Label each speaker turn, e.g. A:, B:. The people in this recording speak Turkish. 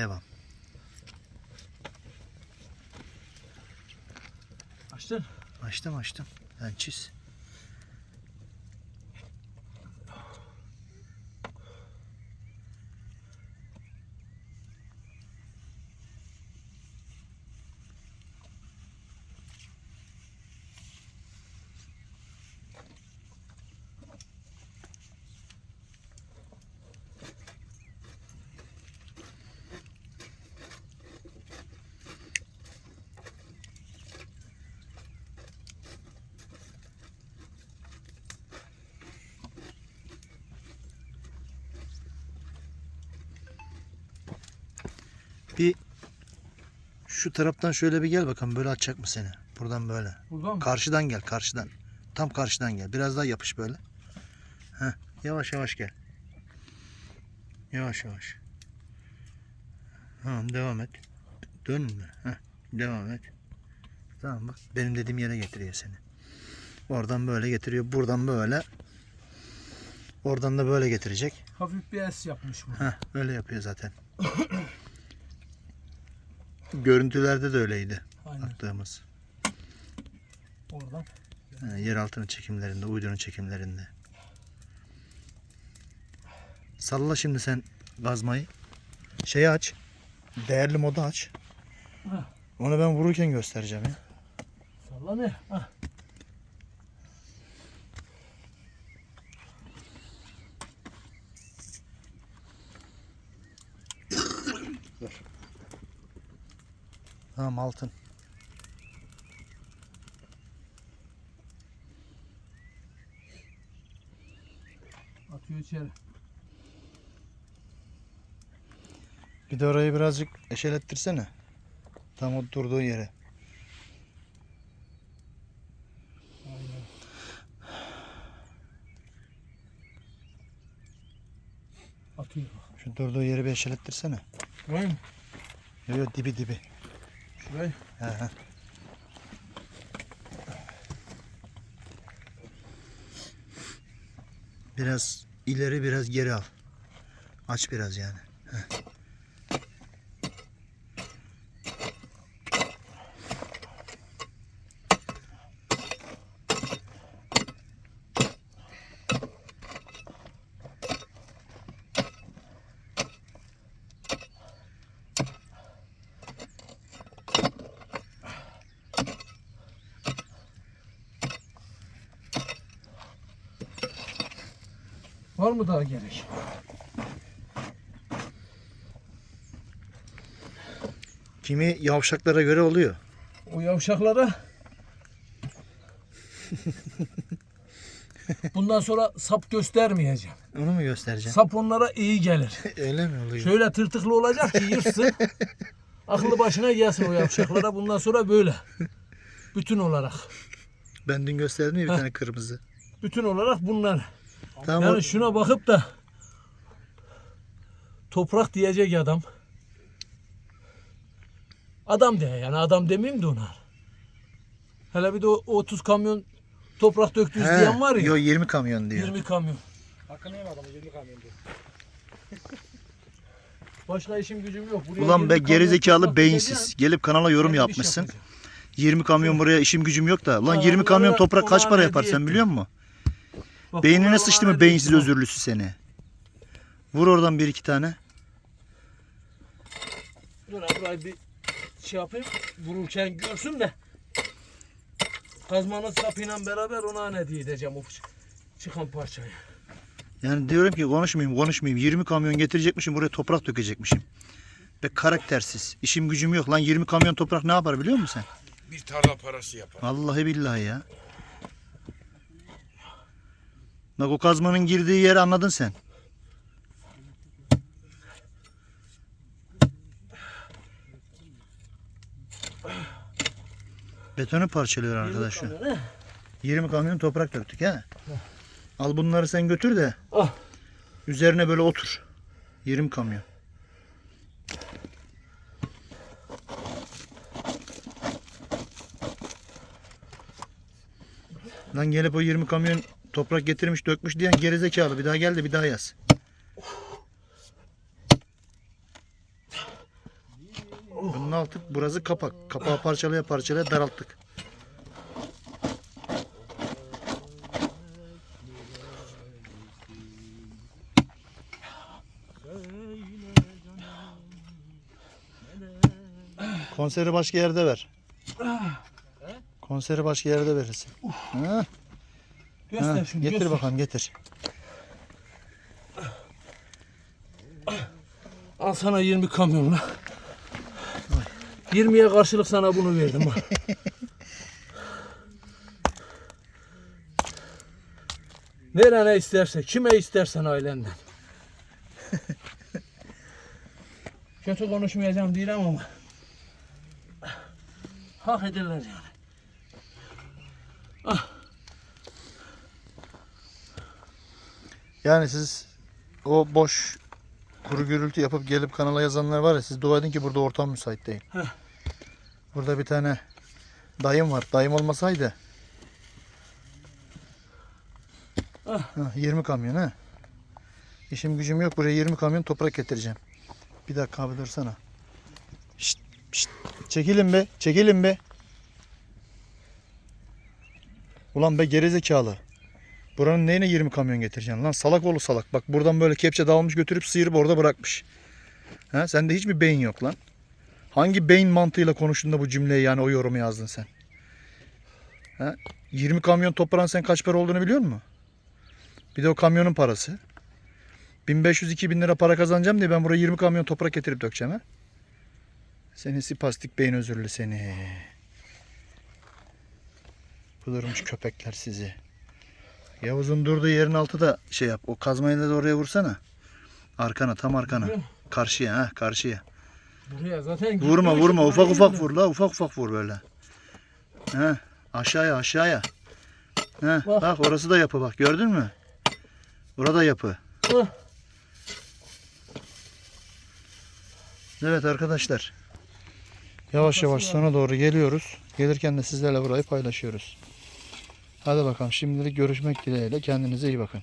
A: Devam.
B: Açtın.
A: Açtım açtım. Sen çiz. Bir şu taraftan şöyle bir gel bakalım böyle açacak mı seni? Buradan böyle.
B: Buradan mı?
A: Karşıdan gel karşıdan. Tam karşıdan gel. Biraz daha yapış böyle. Heh, yavaş yavaş gel. Yavaş yavaş. Tamam devam et. Dönme. Heh, devam et. Tamam bak benim dediğim yere getiriyor seni. Oradan böyle getiriyor. Buradan böyle. Oradan da böyle getirecek.
B: Hafif bir es yapmış bu.
A: Heh, öyle yapıyor zaten. Görüntülerde de öyleydi
B: Aynen.
A: baktığımız.
B: Oradan.
A: Ha, yer altının çekimlerinde, uydunun çekimlerinde. Salla şimdi sen gazmayı. Şeyi aç. Değerli modu aç.
B: Ha.
A: Onu ben vururken göstereceğim ya.
B: Salla ne? Ah.
A: Tamam altın.
B: Atıyor içeri.
A: Bir de orayı birazcık eşelettirsene. Tam o durduğu yere.
B: Aynen. Atıyor.
A: Şu durduğu yeri bir eşelettirsene.
B: Şurayı mı?
A: Yok yok dibi dibi.
B: Şurayı.
A: He he. Biraz ileri biraz geri al. Aç biraz yani.
B: Var mı daha gerek?
A: Kimi yavşaklara göre oluyor.
B: O yavşaklara Bundan sonra sap göstermeyeceğim.
A: Onu mu göstereceğim?
B: Sap onlara iyi gelir.
A: Öyle mi oluyor?
B: Şöyle tırtıklı olacak ki yırtsın. Aklı başına gelsin o yavşaklara. Bundan sonra böyle. Bütün olarak.
A: Ben dün gösterdim ya bir
B: Heh.
A: tane kırmızı.
B: Bütün olarak bunlar.
A: Tamam.
B: Yani şuna bakıp da toprak diyecek adam. Adam diye yani adam demeyeyim de ona. Hele bir de o 30 kamyon toprak döktünüz
A: He,
B: diyen var ya.
A: Yo 20 kamyon diyor.
B: 20 kamyon.
C: Hakkını yem adamı 20 kamyon diyor.
B: Başka işim gücüm yok. Buraya
A: Ulan
B: 20
A: be gerizekalı beyinsiz. Gelip kanala yorum yapmışsın.
B: yapacağım.
A: 20 kamyon buraya işim gücüm yok da. Lan
B: Ha,
A: 20 kamyon toprak kaç para yapar sen biliyor musun?
B: Bak,
A: Beynine sıçtı mı beyinsiz özürlüsü seni. Vur oradan bir iki tane.
B: Dur abi burayı bir şey yapayım. Vururken görsün de. Kazmanın sapıyla beraber ona ne diyeceğim o çıkan parçayı.
A: Yani diyorum ki konuşmayayım konuşmayayım. 20 kamyon getirecekmişim buraya toprak dökecekmişim. Ve karaktersiz. İşim gücüm yok. Lan 20 kamyon toprak ne yapar biliyor musun sen?
C: Bir tarla parası yapar.
A: Vallahi billahi ya. Bak o kazmanın girdiği yeri anladın sen. Betonu parçalıyor arkadaş şu.
B: 20 kamyon, he?
A: 20 kamyon toprak döktük ha. Al bunları sen götür de
B: Ah.
A: üzerine böyle otur. 20 kamyon. Lan gelip o 20 kamyon toprak getirmiş dökmüş diyen gerizekalı bir daha gel de bir daha yaz. Bunun altı burası kapak. Kapağı parçalaya parçalaya daralttık. Konseri başka yerde ver. Konseri başka yerde verirsin. Ha?
B: Göster
A: Ha,
B: şunu.
A: getir
B: göster.
A: bakalım getir.
B: Al sana 20 kamyon lan. 20'ye karşılık sana bunu verdim. Nerene isterse, kime istersen ailenden. Kötü konuşmayacağım diyeceğim ama hak ederler yani.
A: Yani siz o boş kuru gürültü yapıp gelip kanala yazanlar var ya siz dua edin ki burada ortam müsait değil.
B: Heh.
A: Burada bir tane dayım var. Dayım olmasaydı
B: Ah.
A: Ha, 20 kamyon ha. İşim gücüm yok. Buraya 20 kamyon toprak getireceğim. Bir dakika abi dursana. Şşt, şşt. Çekilin be. Çekilin be. Ulan be gerizekalı. Buranın neyine 20 kamyon getireceksin lan? Salak oğlu salak. Bak buradan böyle kepçe dağılmış götürüp sıyırıp orada bırakmış. Ha, sende hiçbir beyin yok lan. Hangi beyin mantığıyla konuştun da bu cümleyi yani o yorumu yazdın sen? Ha? 20 kamyon toprağın sen kaç para olduğunu biliyor musun? Bir de o kamyonun parası. 1500-2000 lira para kazanacağım diye ben buraya 20 kamyon toprak getirip dökeceğim ha. Seni sipastik beyin özürlü seni. Kudurmuş köpekler sizi. Yavuz'un durduğu yerin altı da şey yap. O kazmayla da oraya vursana. Arkana tam arkana. Karşıya ha karşıya.
B: Buraya zaten
A: Vurma vurma ufak ufak vur la ufak ufak vur böyle. He aşağıya aşağıya. He
B: Bak.
A: bak orası da yapı bak gördün mü? Burada yapı.
B: Hah.
A: Evet arkadaşlar. Yavaş yavaş sona doğru geliyoruz. Gelirken de sizlerle burayı paylaşıyoruz. Hadi bakalım şimdilik görüşmek dileğiyle kendinize iyi bakın.